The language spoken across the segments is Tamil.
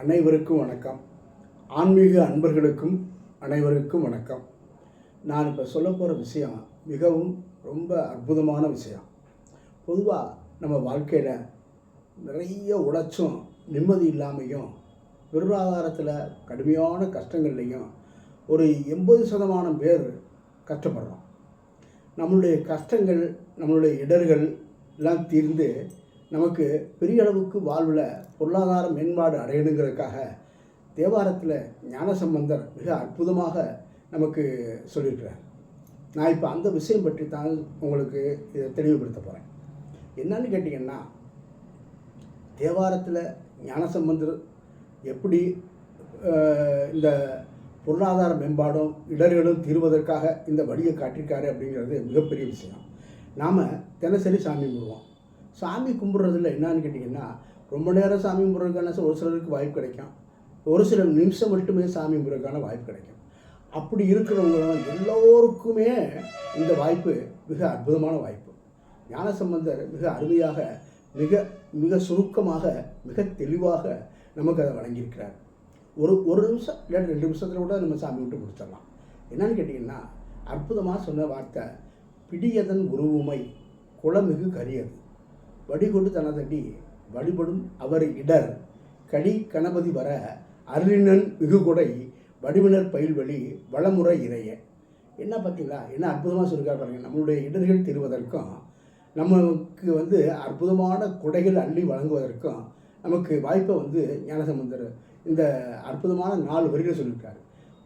அனைவருக்கும் வணக்கம். ஆன்மீக அன்பர்களுக்கும் அனைவருக்கும் வணக்கம். நான் இப்போ சொல்ல போகிற விஷயம் மிகவும் ரொம்ப அற்புதமான விஷயம். பொதுவாக நம்ம வாழ்க்கையில் நிறைய உழைச்சும் நிம்மதி இல்லாமையும் பொருளாதாரத்தில் கடுமையான கஷ்டங்கள்லையும் ஒரு எண்பது சதமானம் பேர் கஷ்டப்படுறோம். நம்மளுடைய கஷ்டங்கள் நம்மளுடைய இடர்கள் எல்லாம் தீர்ந்து நமக்கு பெரிய அளவுக்கு வாழ்வில் பொருளாதார மேம்பாடு அடையணுங்கிறதுக்காக தேவாரத்தில் ஞானசம்பந்தர் மிக அற்புதமாக நமக்கு சொல்லியிருக்கிறார். நான் இப்போ அந்த விஷயம் பற்றி தான் உங்களுக்கு இதை தெளிவுபடுத்த போகிறேன் என்னன்னு கேட்டிங்கன்னா தேவாரத்தில் ஞானசம்பந்தர் எப்படி இந்த பொருளாதார மேம்பாடும் இடர்களும் தீர்வதற்காக இந்த வழியை காட்டியிருக்காரு அப்படிங்கிறது மிகப்பெரிய விஷயம். நாம் தினசரி சாமி கும்பிடுவோம். சாமி கும்பிட்றதுல என்னன்னு கேட்டிங்கன்னா ரொம்ப நேரம் சாமி கும்பிட்றதுக்கான ஒரு சிலருக்கு வாய்ப்பு கிடைக்கும். ஒரு சில நிமிஷம் மட்டுமே சாமி கும்பிட்றதுக்கான வாய்ப்பு கிடைக்கும். அப்படி இருக்கிறவங்க எல்லோருக்குமே இந்த வாய்ப்பு மிக அற்புதமான வாய்ப்பு. ஞானசம்பந்தர் மிக அருமையாக மிக மிக சுருக்கமாக மிக தெளிவாக நமக்கு அதை வழங்கியிருக்கிறார். ஒரு ஒரு நிமிஷம் இல்லாட்டி ரெண்டு நிமிஷத்தில் கூட நம்ம சாமி விட்டு முடிச்சிடலாம். என்னன்னு கேட்டிங்கன்னா அற்புதமாக சொன்ன வார்த்தை பிடியதன் உருவுமை குளமிகு கரியது. வடிகொண்டு தனதடி வழிபடும் அவர் இடர். கடி கணபதி வர அருளினன் மிகுகொடை வடிவினர் பயில்வழி வளமுறை இறைய. என்ன பார்த்தீங்களா என்ன அற்புதமாக சொல்லியிருக்காரு பாருங்கள் நம்மளுடைய இடர்கள் தீர்வதற்கும் நமக்கு வந்து அற்புதமான கொடைகள் அள்ளி வழங்குவதற்கும் நமக்கு வாய்ப்பை வந்து ஞானசம்பந்தர் இந்த அற்புதமான நாலு வரிகளை சொல்லியிருக்காரு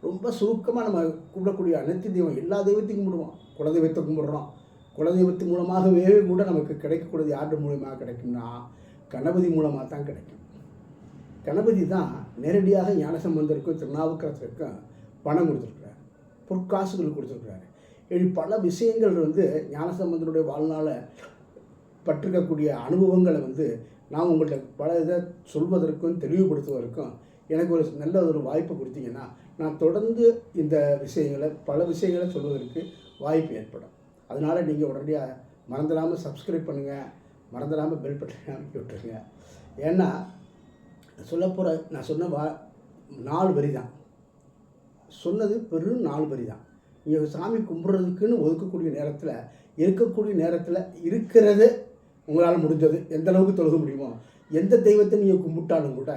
ரொம்ப சுருக்கமாக நம்ம கும்பிடக்கூடிய அனைத்து தெய்வம் எல்லா தெய்வத்தையும் கும்பிடுவோம். குலதெய்வத்தை கும்பிடுறோம். குலதெய்வத்தின் மூலமாகவே கூட நமக்கு கிடைக்கக்கூடியது யார் மூலியமாக கிடைக்கும்னா கணபதி மூலமாக தான் கிடைக்கும். கணபதி தான் நேரடியாக ஞானசம்பந்தருக்கும் திருநாவுக்கரசருக்கும் பணம் கொடுத்துருக்குறாரு. பொற்காசுகள் கொடுத்துருக்குறாரு. இப்படி பல விஷயங்கள் வந்து ஞானசம்பந்தருடைய வாழ்நாளை பட்டிருக்கக்கூடிய அனுபவங்களை வந்து நான் உங்கள்கிட்ட பல இதை சொல்வதற்கும் தெளிவுபடுத்துவதற்கும் எனக்கு ஒரு நல்ல ஒரு வாய்ப்பு கொடுத்தீங்கன்னா நான் தொடர்ந்து இந்த விஷயங்களை பல விஷயங்களை சொல்வதற்கு வாய்ப்பு ஏற்படும். அதனால் நீங்கள் உடனடியாக மறந்துடாமல் சப்ஸ்கிரைப் பண்ணுங்கள் மறந்துடாமல் பெல் பட்டனை அனுப்பி விட்டுருங்க. ஏன்னா சொல்லப்போகிற நான் சொன்ன வா நாலு வரி தான் சொன்னது பெரும் நாலு வரி தான் நீங்கள் சாமி கும்பிட்றதுக்குன்னு ஒதுக்கக்கூடிய நேரத்தில் இருக்கக்கூடிய நேரத்தில் இருக்கிறது உங்களால் முடிஞ்சது. எந்த அளவுக்கு தொழுக முடியுமோ எந்த தெய்வத்தை நீங்கள் கும்பிட்டாலும் கூட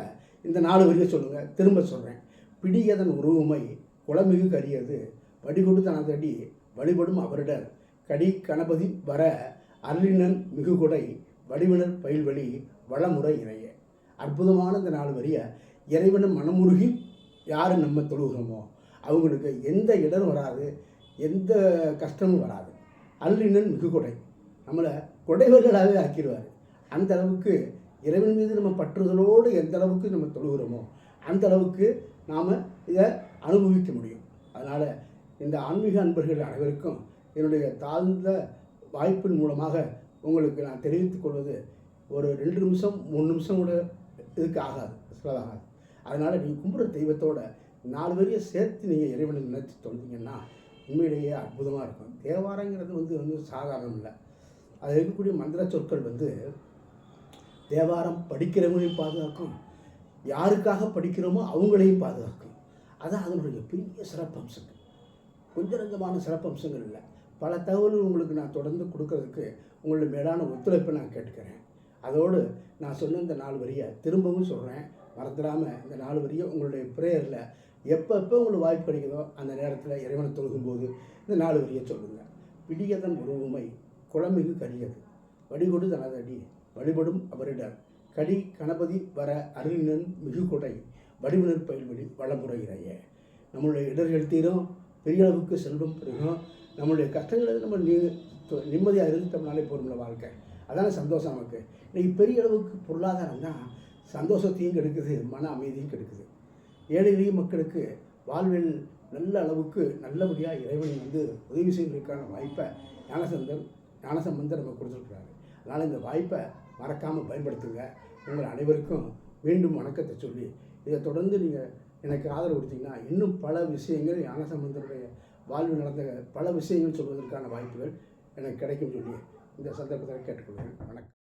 இந்த நாலு வரியை சொல்லுங்கள் திரும்ப சொல்கிறேன் பிடியதன் உருவமை குளமிகு கரியது. வடிகொடு தனதடி வழிபடும் அவரிடர் கடி கணபதி வர அருளினன் மிகுகுடை வடிவினர் பயில்வழி வளமுறை இறைய. அற்புதமான இந்த நாலு வரிய இறைவனை மனமுருகி யார் நம்ம தொழுகிறோமோ அவங்களுக்கு எந்த இடரும் வராது எந்த கஷ்டமும் வராது. அருளினன் மிகுகுடை நம்மளை கொடைவர்களாகவே ஆக்கிடுவார். அந்த அளவுக்கு இறைவன் மீது நம்ம பற்றுதலோடு எந்த அளவுக்கு நம்ம தொழுகிறோமோ அந்த அளவுக்கு நாம் இதை அனுபவிக்க முடியும். அதனால் இந்த ஆன்மீக அன்பர்கள் அனைவருக்கும் என்னுடைய தாழ்ந்த வாய்ப்பின் மூலமாக உங்களுக்கு நான் தெரிவித்துக் கொள்வது ஒரு ரெண்டு நிமிஷம் மூணு நிமிஷம் கூட இதுக்கு ஆகாது சிலதாகாது அதனால் நீங்கள் கும்பிட்ற தெய்வத்தோட நாலு பேரையும் சேர்த்து நீங்கள் இறைவனை நினைத்து தொழுந்தீங்கன்னா உண்மையிலேயே அற்புதமாக இருக்கும். தேவாரங்கிறது வந்து வந்து சாதாரணம் இல்லை. அது இருக்கக்கூடிய மந்திர சொற்கள் வந்து தேவாரம் படிக்கிறவங்களையும் பாதுகாக்கும். யாருக்காக படிக்கிறோமோ அவங்களையும் பாதுகாக்கும். அதான் அதனுடைய பெரிய சிறப்பம்சங்கள். கொஞ்சம் கொஞ்சமான சிறப்பம்சங்கள் இல்லை. பல தகவல்கள் உங்களுக்கு நான் தொடர்ந்து கொடுக்கறதுக்கு உங்களுடைய மேலான ஒத்துழைப்பை நான் கேட்டுக்கிறேன். அதோடு நான் சொன்ன இந்த நாலு வரியை திரும்பவும் சொல்கிறேன் மறந்துடாமல் இந்த நாலு வரியை உங்களுடைய ப்ரேயரில் எப்போ எப்போ உங்களுக்கு வாய்ப்பு கிடைக்குதோ அந்த நேரத்தில் இறைவனை தொழுகும்போது இந்த நாலு வரியை சொல்லுங்கள் பிடியதன் உருவமை குளமிகு கரியது வடிகொடு தனதடி வழிபடும் அவரிடர். கடி கணபதி வர அருளினன் மிகுகொடை வடிவினர் பயில்வழி வளமுறை நம்மளுடைய இடர்கள் தீரும் பெரிய அளவுக்கு செல்வம் பெருகும் நம்மளுடைய கஷ்டங்களை நம்ம நீ நிம்மதியாக இருந்துட்டோம்னாலே போதும்ல வாழ்க்கை. அதான சந்தோஷம் நமக்கு. இன்றைக்கி பெரிய அளவுக்கு பொருளாதாரம் தான் சந்தோஷத்தையும் கெடுக்குது மன அமைதியும் கெடுக்குது. ஏழை எளிய மக்களுக்கு வாழ்வில் நல்ல அளவுக்கு நல்லபடியாக இறைவன் வந்து உதவி செய்வதற்கான வாய்ப்பை ஞானசந்தர் ஞானசம்பந்தர் நமக்கு கொடுத்துருக்குறாரு. அதனால் இந்த வாய்ப்பை மறக்காமல் பயன்படுத்துங்க. உங்கள் அனைவருக்கும் மீண்டும் வணக்கத்தை சொல்லி இதை தொடர்ந்து நீங்கள் எனக்கு ஆதரவு கொடுத்தீங்கன்னா இன்னும் பல விஷயங்கள் ஞானசம்பந்தருடைய வாழ்வில் நடந்த பல விஷயங்கள் சொல்வதற்கான வாய்ப்புகள் எனக்கு கிடைக்கும் சொல்லி இந்த சந்தர்ப்பத்தில் கேட்டுக்கொள்கிறேன். வணக்கம்.